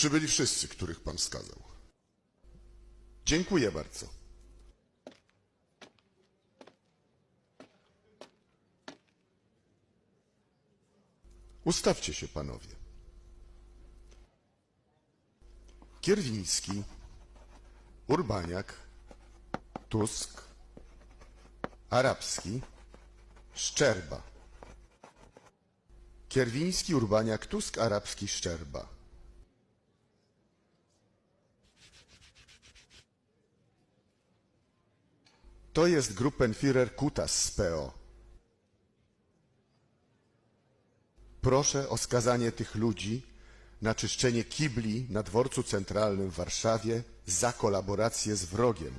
Przybyli wszyscy, których pan wskazał. Dziękuję bardzo. Ustawcie się, panowie. Kierwiński, Urbaniak, Tusk, Arabski, Szczerba. Kierwiński, Urbaniak, Tusk, Arabski, Szczerba. To jest Gruppenführer Kutas z PO. Proszę o skazanie tych ludzi na czyszczenie kibli na dworcu centralnym w Warszawie za kolaborację z wrogiem.